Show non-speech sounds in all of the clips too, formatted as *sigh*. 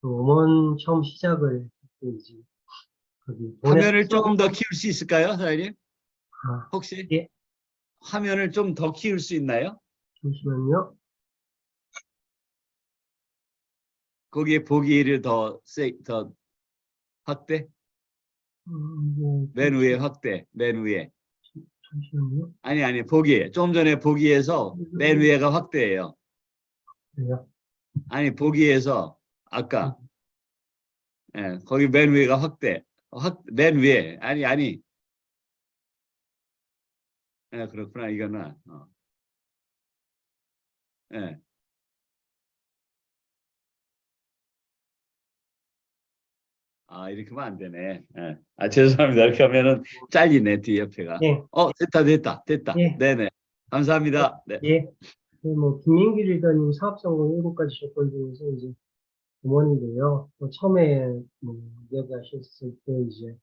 그 음원 처음 시작을 돈에 화면을 써- 조금 더 키울 수 있을까요, 사장님? 아, 혹시? 예. 화면을 좀 더 키울 수 있나요? 잠시만요. 거기에 보기를 더, 세, 더 확대? 음, 네, 맨 위에 확대, 맨 위에. 잠시만요. 아니, 아니, 보기. 조금 전에 보기에서 맨 위에가 확대예요. 그래요. 아니, 보기에서 아까, 예, 거기 맨 위에가 확대. 확, 맨 위에. 아니, 아니. 예, 그렇구나, 이거는. 어. 예. 아, 이렇게 하면 안 되네. 예. 아, 죄송합니다. 이렇게 하면은 잘리네, 뒤 옆에가. 예, 어, 됐다, 됐다, 됐다. 예. 네네. 감사합니다. 네. 예. 그 뭐, 김민길 리더님 사업성공 일곱 가지 조건 중에서 이제 뭐 처음에 뭐 이야기하셨을 때 이제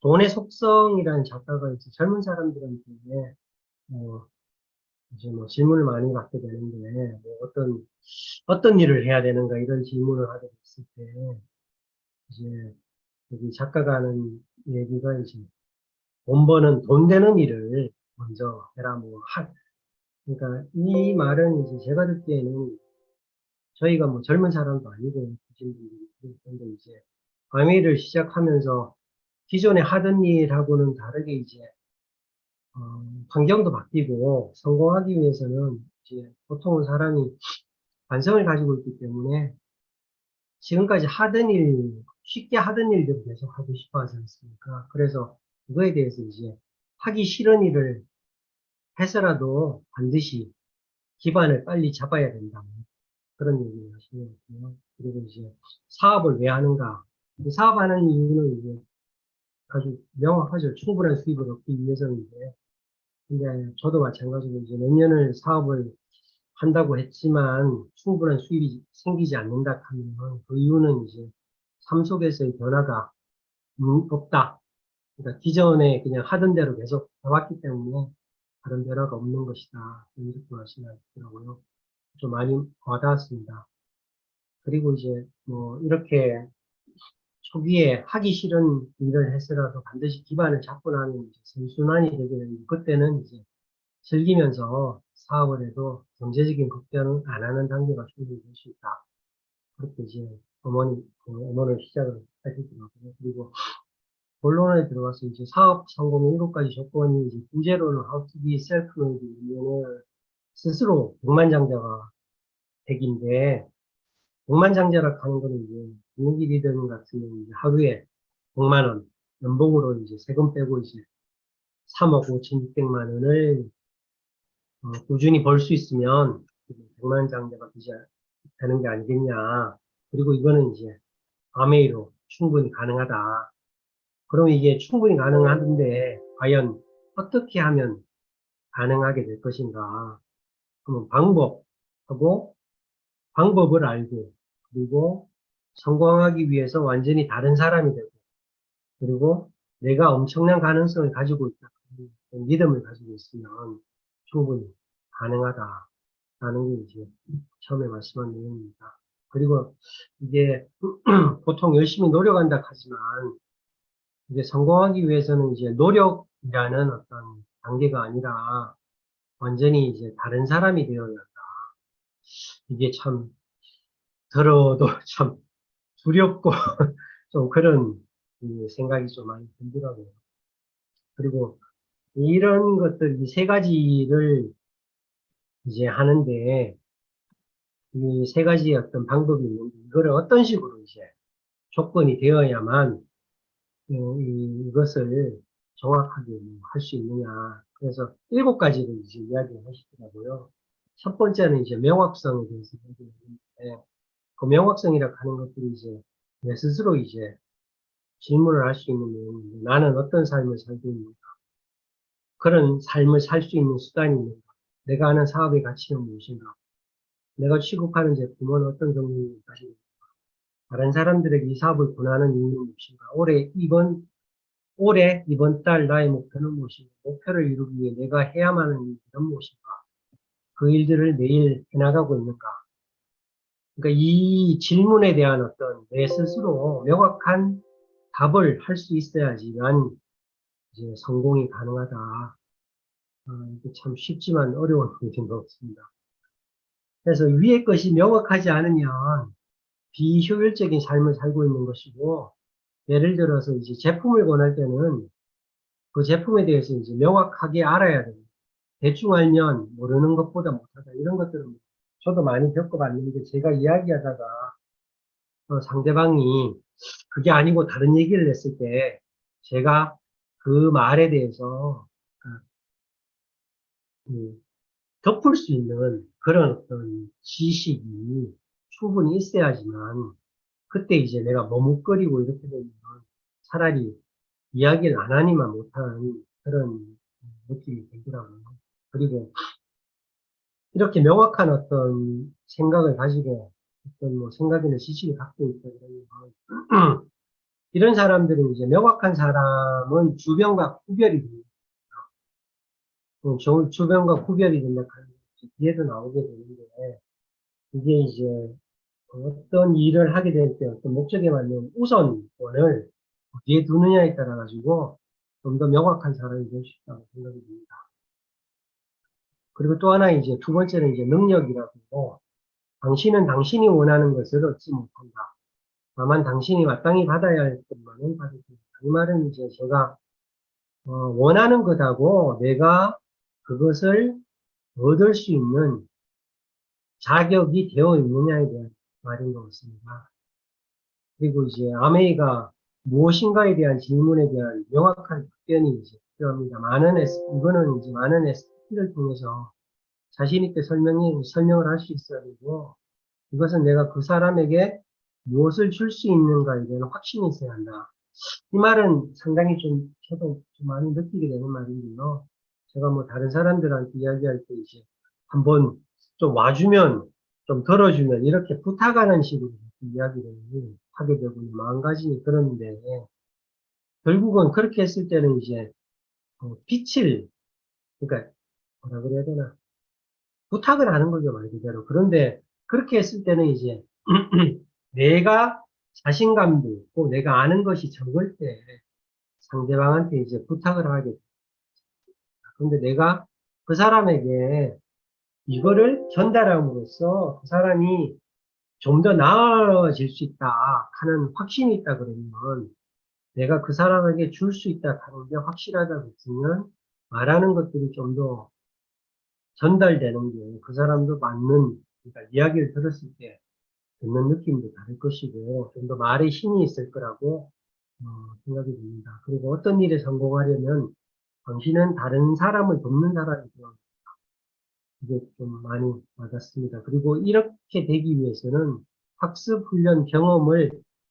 돈의 속성이라는 작가가 이제 젊은 사람들한테 뭐 이제 뭐 질문을 많이 받게 되는데 뭐 어떤 어떤 일을 해야 되는가 이런 질문을 하게 됐을 때 이제 여기 작가가 하는 얘기가 이제 돈 버는 돈 되는 일을 먼저 해라 뭐 하, 그러니까 이 말은 이제 제가 듣기에는 저희가 뭐 젊은 사람도 아니고 그런데 이제 과메이를 시작하면서 기존에 하던 일하고는 다르게 이제 어, 환경도 바뀌고 성공하기 위해서는 이제 보통은 사람이 관성을 가지고 있기 때문에 지금까지 하던 일, 쉽게 하던 일들을 계속 하고 싶어 하지 않습니까? 그래서 그거에 대해서 이제 하기 싫은 일을 해서라도 반드시 기반을 빨리 잡아야 된다. 그런 얘기를 하시는 거고요. 그리고 이제 사업을 왜 하는가. 이 사업하는 이유는 이제 아주 명확하죠. 충분한 수입을 얻기 위해서인데. 근데 저도 마찬가지로 이제 몇 년을 사업을 한다고 했지만 충분한 수입이 생기지 않는다 하면 그 이유는 이제 삶 속에서의 변화가 음, 없다. 그러니까 기존에 그냥 하던 대로 계속 해왔기 때문에 다른 변화가 없는 것이다. 이렇게 말씀하시더라고요. 좀 많이 와닿았습니다. 그리고 이제 뭐 이렇게 초기에 하기 싫은 일을 했으라도 반드시 기반을 잡고 나면 이제 선순환이 되게 되는데 그때는 이제 즐기면서 사업을 해도 경제적인 걱정은 안 하는 단계가 충분히 될 수 있다. 그렇게 이제 어머니, 그 어머니를 시작을 하시더라고요. 그리고 본론에 들어가서 이제 사업 성공의 일곱 가지 조건이 이제 부제로는 how to be self-made 스스로 백만장자가 되기인데 백만장자라 하는 거는 이제 같은 경우는 이제 하루에 100만 원 연봉으로 이제 세금 빼고 이제 3억 5천6백만 원을 어, 꾸준히 벌 수 있으면 백만장자가 되지 되는 게 아니겠냐. 그리고 이거는 이제 아메이로 충분히 가능하다. 그럼 이게 충분히 가능한데 과연 어떻게 하면 가능하게 될 것인가? 그러면 방법하고 방법을 알고 그리고 성공하기 위해서 완전히 다른 사람이 되고 그리고 내가 엄청난 가능성을 가지고 있다. 믿음을 가지고 있으면 충분히 가능하다라는 게 이제 처음에 말씀한 내용입니다. 그리고 이게 *clears throat* 보통 열심히 노력한다 하지만 이제 성공하기 위해서는 이제 노력이라는 어떤 단계가 아니라 완전히 이제 다른 사람이 되어야. 이게 참 들어도 *laughs* 참 두렵고 *laughs* 좀 그런 이 생각이 좀 많이 들더라고요. 그리고 이런 것들 이 세 가지를 이제 하는데 이 세 가지의 어떤 방법이 있는데 이거를 어떤 식으로 이제 조건이 되어야만 어, 이- 이것을 정확하게 할 수 있느냐. 그래서 일곱 가지를 이제 이야기를 하시더라고요. 첫 번째는 이제 명확성에 대해서 얘기를 했는데, 그 명확성이라고 하는 것들이 이제 내 스스로 이제 질문을 할 수 있는 내용인데, 나는 어떤 삶을 살고 있는가? 그런 삶을 살 수 있는 수단이 있는가? 내가 하는 사업의 가치는 무엇인가? 내가 취급하는 제품은 어떤 있는가? 다른 사람들에게 이 사업을 권하는 이유는 무엇인가? 올해 이번 올해 이번 달 나의 목표는 무엇인가? 목표를 이루기 위해 내가 해야만 하는 일은 무엇인가? 그 일들을 매일 해나가고 있는가? 그러니까 이 질문에 대한 어떤 내 스스로 명확한 답을 할 수 있어야지만 이제 성공이 가능하다. 아, 이게 참 쉽지만 어려운 *laughs* 문제인 것 같습니다. 그래서 위의 것이 명확하지 않으면 비효율적인 삶을 살고 있는 것이고, 예를 들어서 이제 제품을 권할 때는 그 제품에 대해서 이제 명확하게 알아야 됩니다. 대충 알면 모르는 것보다 못하다. 이런 것들은 저도 많이 겪어봤는데 제가 이야기하다가 어, 상대방이 그게 아니고 다른 얘기를 했을 때 제가 그 말에 대해서 음, 덮을 수 있는 그런 어떤 지식이 충분히 있어야지만 그때 이제 내가 머뭇거리고 이렇게 되면 차라리 이야기를 안 하니만 못한 그런 느낌이 들더라고요. 그리고 이렇게 명확한 어떤 생각을 가지고 어떤 뭐 생각이나 지식을 갖고 있다 그러면 *clears throat* 이런 사람들은 이제 명확한 사람은 주변과 구별이 됩니다. 어, 저- 주변과 구별이 된다 하는 게 뒤에도 나오게 되는데 이게 이제 어떤 일을 하게 될 때 어떤 목적에 맞는 우선권을 어디에 두느냐에 따라 가지고 좀 더 명확한 사람이 될 수 있다고 생각이 듭니다. 그리고 또 하나 이제 두 번째는 이제 능력이라고 당신은 당신이 원하는 것을 얻지 못한다. 다만 당신이 마땅히 받아야 할 것만은 받을 수 있다. 이 말은 이제 제가 어, 원하는 것하고 내가 그것을 얻을 수 있는 자격이 되어 있느냐에 대한 말인 것 같습니다. 그리고 이제 아메이가 무엇인가에 대한 질문에 대한 명확한 답변이 이제 필요합니다. 많은 S, 이거는 이제 많은 SP를 통해서 자신있게 설명이, 설명을 할 수 있어야 되고, 이것은 내가 그 사람에게 무엇을 줄 수 있는가에 대한 확신이 있어야 한다. 이 말은 상당히 좀, 저도 좀 많이 느끼게 되는 말인데요. 제가 뭐 다른 사람들한테 이야기할 때 이제 한번 좀 와주면, 좀 들어주면, 이렇게 부탁하는 식으로 이야기를 하게 되고, 마음가짐이 그런데, 결국은 그렇게 했을 때는 이제, 어, 빛을, 그러니까, 뭐라 그래야 되나. 부탁을 하는 거죠, 말 그대로. 그런데, 그렇게 했을 때는 이제, *clears throat* 내가 자신감도 있고, 내가 아는 것이 적을 때, 상대방한테 이제 부탁을 하게 됩니다. 근데 내가 그 사람에게 이거를 전달함으로써 그 사람이 좀 더 나아질 수 있다 하는 확신이 있다 그러면 내가 그 사람에게 줄 수 있다 하는 게 확실하다고 했으면 말하는 것들이 좀 더 전달되는 게 그 사람도 맞는 그러니까 이야기를 들었을 때 듣는 느낌도 다를 것이고 좀 더 말에 힘이 있을 거라고 어, 생각이 듭니다. 그리고 어떤 일에 성공하려면 당신은 다른 사람을 돕는 사람이 되어야 합니다. 이게 좀 많이 와닿습니다. 그리고 이렇게 되기 위해서는 학습, 훈련, 경험을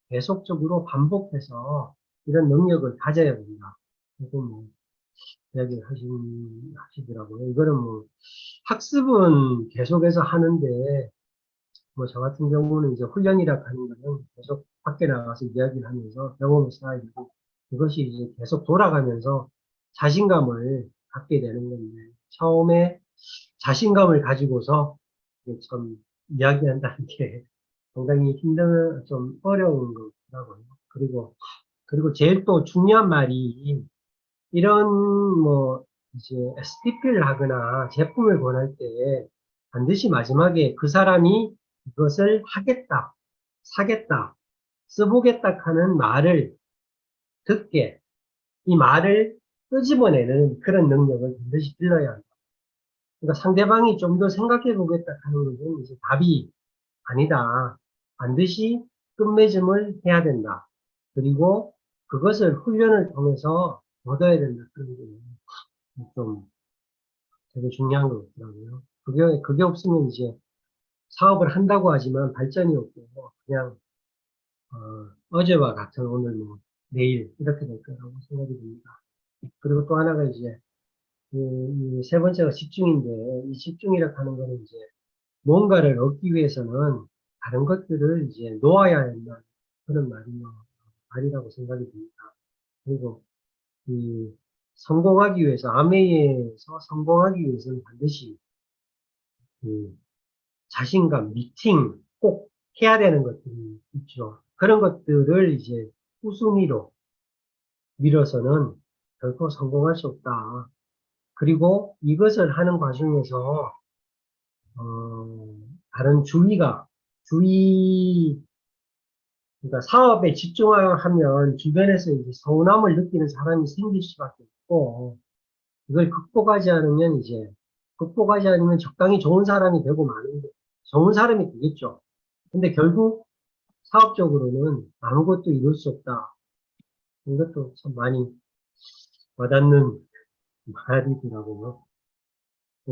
계속적으로 반복해서 이런 능력을 가져야 된다. 이거 뭐, 이야기를 하신, 하시더라고요. 이거는 뭐, 학습은 계속해서 하는데, 뭐, 저 같은 경우는 이제 훈련이라 하는 거는 계속 밖에 나가서 이야기를 하면서 경험을 쌓아야 되고, 이것이 이제 계속 돌아가면서 자신감을 갖게 되는 건데, 처음에 자신감을 가지고서 참 이야기한다는 게 상당히 힘든, 좀 어려운 거더라고요. 그리고, 그리고 제일 또 중요한 말이 이런 뭐 이제 STP를 하거나 제품을 권할 때 반드시 마지막에 그 사람이 이것을 하겠다, 사겠다, 써보겠다 하는 말을 듣게 이 말을 끄집어내는 그런 능력을 반드시 길러야 한다. 그러니까 상대방이 좀 더 생각해 보겠다 하는 것은 이제 답이 아니다. 반드시 끝맺음을 해야 된다. 그리고 그것을 훈련을 통해서 얻어야 된다. 그런 게좀 되게 중요한 것 같더라고요. 그게, 그게 없으면 이제 사업을 한다고 하지만 발전이 없고 그냥 어, 제와 같은 오늘 뭐 내일 이렇게 될 거라고 생각이 듭니다. 그리고 또 하나가 이제 이, 이세 번째가 집중인데 이 집중이라 하는 거는 이제 뭔가를 얻기 위해서는 다른 것들을 이제 놓아야 한다는 그런 말이, 말이라고 생각이 듭니다. 그리고 이 성공하기 위해서 아메이에서 성공하기 위해서는 반드시 그 자신감, 미팅 꼭 해야 되는 것들이 있죠. 그런 것들을 이제 우순위로 밀어서는 결코 성공할 수 없다. 그리고 이것을 하는 과정에서 어, 다른 주의가 주의 그러니까 사업에 집중하면 주변에서 이제 서운함을 느끼는 사람이 생길 수밖에 없고 이걸 극복하지 않으면 이제 극복하지 않으면 적당히 좋은 사람이 되고 마는 좋은 사람이 되겠죠. 근데 결국 사업적으로는 아무것도 이룰 수 없다. 이것도 참 많이 와닿는 말이더라고요.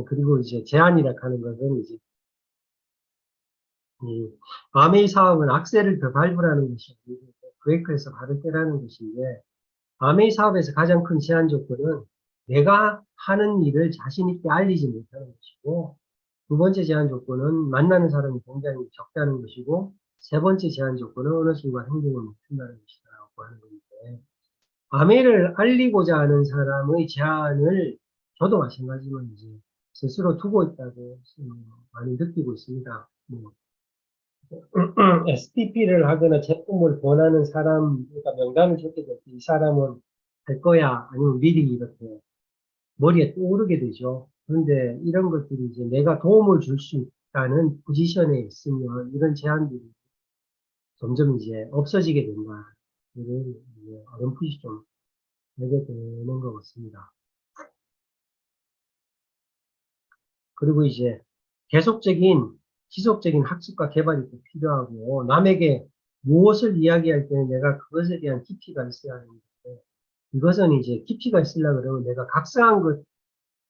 그리고 이제 제안이라 하는 것은 이제 이 아메이 사업은 악셀을 더 밟으라는 것이 아니고 브레이크에서 발을 떼라는 것인데 아메이 사업에서 가장 큰 제한 조건은 내가 하는 일을 자신 있게 알리지 못하는 것이고 두 번째 제한 조건은 만나는 사람이 굉장히 적다는 것이고 세 번째 제한 조건은 어느 순간 행동을 못한다는 것이라고 하는 건데 아메이를 알리고자 하는 사람의 제한을 저도 마찬가지지만 이제 스스로 두고 있다고 많이 느끼고 있습니다. 뭐 *clears throat* STP를 하거나 제품을 권하는 사람, 그러니까 명단을 줬게 될 때 이 사람은 할 거야, 아니면 미리 이렇게 머리에 떠오르게 되죠. 그런데 이런 것들이 이제 내가 도움을 줄 수 있다는 포지션에 있으면 이런 제한들이 점점 이제 없어지게 된다. 어렴풋이 좀 되게 되는 것 같습니다. 그리고 이제 계속적인 지속적인 학습과 개발이 또 필요하고 남에게 무엇을 이야기할 때는 내가 그것에 대한 깊이가 있어야 하는데 이것은 이제 깊이가 있으려고 그러면 내가 각성한 것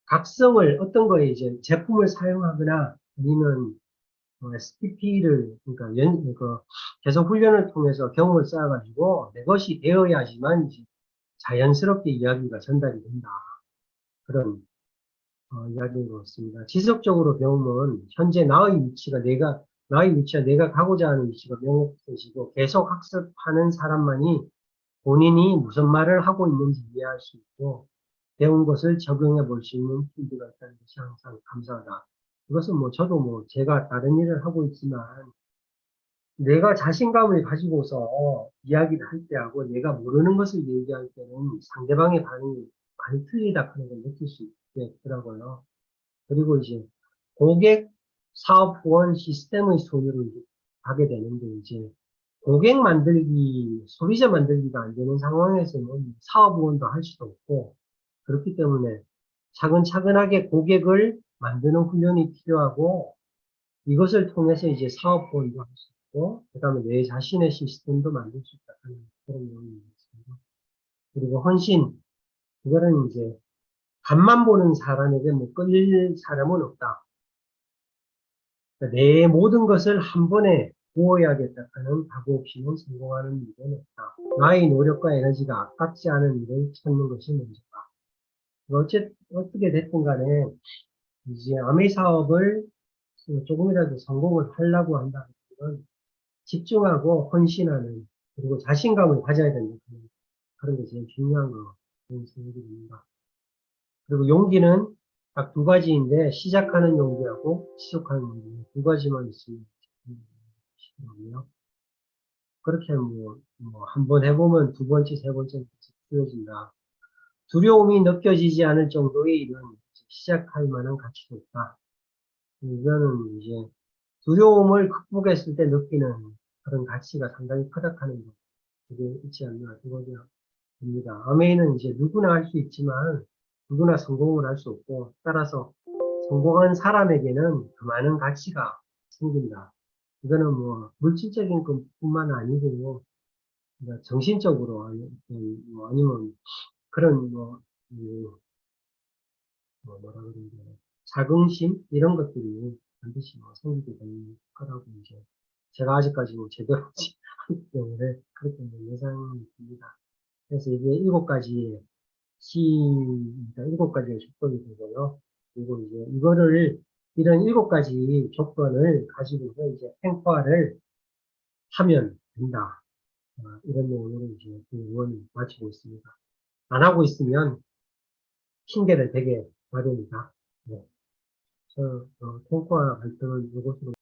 각성을 어떤 거에 이제 제품을 사용하거나 아니면 어, SPP를 그러니까 연, 그 계속 훈련을 통해서 경험을 쌓아가지고 내 것이 되어야지만 자연스럽게 이야기가 전달이 된다. 그런 어, 이야기인 것 같습니다. 지속적으로 배우면 현재 나의 위치가 내가 나의 위치와 내가 가고자 하는 위치가 명확해지고 계속 학습하는 사람만이 본인이 무슨 말을 하고 있는지 이해할 수 있고 배운 것을 적용해 볼 수 있는 필드가 있다는 것이 항상 감사하다. 이것은 뭐 저도 뭐 제가 다른 일을 하고 있지만 내가 자신감을 가지고서 이야기를 할 때하고 내가 모르는 것을 얘기할 때는 상대방의 반응이 많이 틀리다 하는 걸 느낄 수 있더라고요. 그리고 이제 고객 사업 후원 시스템의 소유를 하게 되는데 이제 고객 만들기, 소비자 만들기가 안 되는 상황에서는 사업 후원도 할 수도 없고 그렇기 때문에 차근차근하게 고객을 만드는 훈련이 필요하고 이것을 통해서 이제 사업 후원도 할 수 있고 그 다음에 내 자신의 시스템도 만들 수 있다는 그런 내용이 있습니다. 그리고 헌신 이거는 이제 간만 보는 사람에게 뭐 끌릴 사람은 없다. 그러니까 내 모든 것을 한 번에 부어야겠다 하는 각오 없이는 성공하는 일은 없다. 나의 노력과 에너지가 아깝지 않은 일을 찾는 것이 먼저다. 어째, 어떻게 됐든 간에 이제 아메 사업을 조금이라도 성공을 하려고 한다면 집중하고 헌신하는 그리고 자신감을 가져야 된다. 그런 게 제일 중요한 거 그런 생각이 듭니다. 그리고 용기는 딱 두 가지인데 시작하는 용기하고 지속하는 용기 두 가지만 있으면 되거든요. 그렇게 뭐, 뭐, 한 번 해보면 두 번째, 세 번째 풀어진다. 두려움이 느껴지지 않을 정도의 일은 시작할 만한 가치도 없다. 이거는 이제 두려움을 극복했을 때 느끼는 그런 가치가 상당히 크다 하는 거. 그게 있지 않나, 그거죠. 입니다. 아메이는 이제 누구나 할 수 있지만 누구나 성공을 할 수 없고 따라서 성공한 사람에게는 그 많은 가치가 생긴다. 이거는 뭐 물질적인 것뿐만 아니고 그러니까 정신적으로 아니, 뭐 아니면 그런 뭐, 음, 뭐 뭐라 그러냐 자긍심 이런 것들이 반드시 뭐 생기게 될 거라고 이제 제가 아직까지 뭐 제대로 하지 *laughs* 않기 때문에 그렇게 뭐 예상이 듭니다. 그래서 이게 일곱 가지 시, 일곱 가지의 조건이 되고요. 그리고 이제 이거를, 이런 일곱 가지 조건을 가지고서 이제 행화를 하면 된다. 어, 이런 내용으로 이제 그 의원을 마치고 있습니다. 안 하고 있으면 핑계를 대게 마련이다. 네. 저, 어, 통과 발표는 이것으로